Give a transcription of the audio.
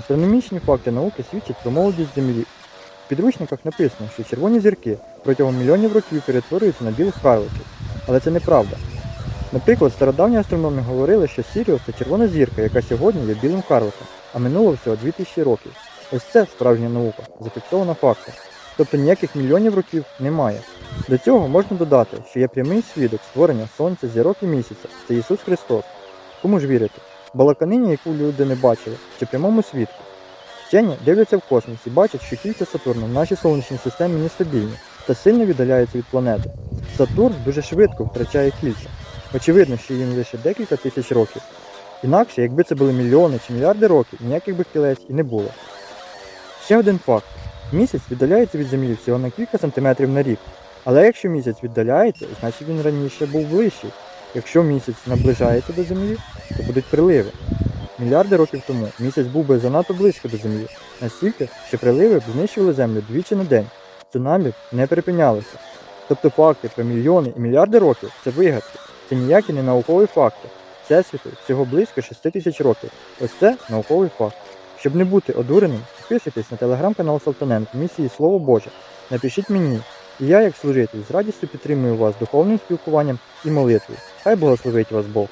Астрономічні факти науки свідчать про молодість Землі. В підручниках написано, що червоні зірки протягом мільйонів років перетворюються на білих карликів. Але це неправда. Наприклад, стародавні астрономи говорили, що Сіріус це червона зірка, яка сьогодні є білим карликом, а минуло всього 2000 років. Ось це справжня наука, зафіксована фактом. Тобто ніяких мільйонів років немає. До цього можна додати, що є прямий свідок створення Сонця, зірок і місяця це Ісус Христос. Кому ж вірити? Балаканині, яку люди не бачили, чи прямому свідку? Вчені дивляться в космос і бачать, що кільця Сатурна в нашій сонячній системі нестабільні та сильно віддаляються від планети. Сатурн дуже швидко втрачає кільця. Очевидно, що їм лише декілька тисяч років. Інакше, якби це були мільйони чи мільярди років, ніяких би кілець і не було. Ще один факт. Місяць віддаляється від Землі всього на кілька сантиметрів на рік. Але якщо місяць віддаляється, значить він раніше був ближчий. Якщо місяць наближається до Землі, то будуть приливи. Мільярди років тому місяць був би занадто близько до Землі, настільки, що приливи б знищили Землю двічі на день. Цунамі б не припинялися. Тобто факти про мільйони і мільярди років це вигадки, це ніякі не наукові факти. Всесвіту всього близько 6 тисяч років. Ось це науковий факт. Щоб не бути одуреним, підписуйтесь на телеграм-канал Салтаненко місії Слово Боже. Напишіть мені, і я, як служитель, з радістю підтримую вас духовним спілкуванням і молитвою. Хай благословить вас Бог.